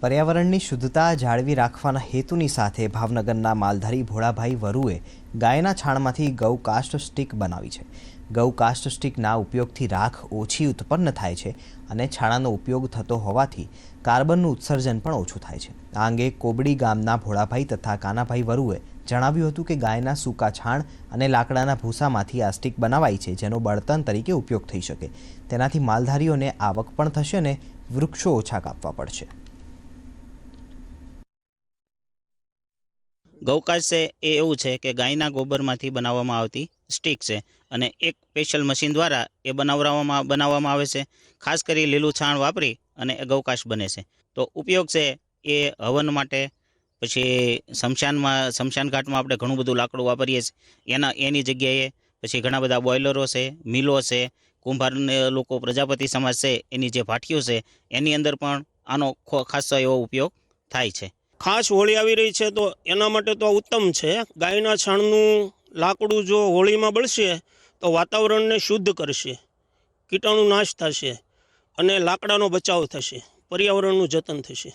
પર્યાવરણની શુદ્ધતા જાળવી રાખવાના હેતુની સાથે ભાવનગરના માલધારી ભોળાભાઈ વરુએ ગાયના છાણમાંથી ગૌકાષ્ટ સ્ટિક બનાવી છે. ગૌકાષ્ટ સ્ટિકના ઉપયોગથી રાખ ઓછી ઉત્પન્ન થાય છે અને છાણાનો ઉપયોગ થતો હોવાથી કાર્બનનું ઉત્સર્જન પણ ઓછું થાય છે. આ અંગે કોબડી ગામના ભોળાભાઈ તથા કાનાભાઈ વરુએ જણાવ્યું હતું કે ગાયના સૂકા છાણ અને લાકડાના ભૂસામાંથી આ સ્ટિક બનાવાઈ છે, જેનો બળતણ તરીકે ઉપયોગ થઈ શકે. તેનાથી માલધારીઓને આવક પણ થશે અને વૃક્ષો ઓછા કાપવા પડશે. ગૌકાશ છે એ એવું છે કે ગાયના ગોબરમાંથી બનાવવામાં આવતી સ્ટીક છે અને એક સ્પેશિયલ મશીન દ્વારા એ બનાવવામાં બનાવવામાં આવે છે. ખાસ કરી લીલું છાણ વાપરી અને એ ગૌકાશ બને છે. તો ઉપયોગ છે એ હવન માટે, પછી શમશાનમાં શમશાન ઘાટમાં આપણે ઘણું બધું લાકડું વાપરીએ છીએ. એના, એની જગ્યાએ પછી ઘણા બધા બોઇલરો છે, મિલો છે, કુંભારને લોકો પ્રજાપતિ સમાજ છે, એની જે ભાઠીઓ છે, એની અંદર પણ આનો ખાસો એવો ઉપયોગ થાય છે. ખાસ હોળી આવી રહી છે, તો એના માટે તો ઉત્તમ છે. ગાયના છાણનું લાકડું જો હોળીમાં બળશે, તો વાતાવરણને શુદ્ધ કરશે, કીટાણુ નાશ થશે અને લાકડાનો બચાવ થશે, પર્યાવરણનું જતન થશે.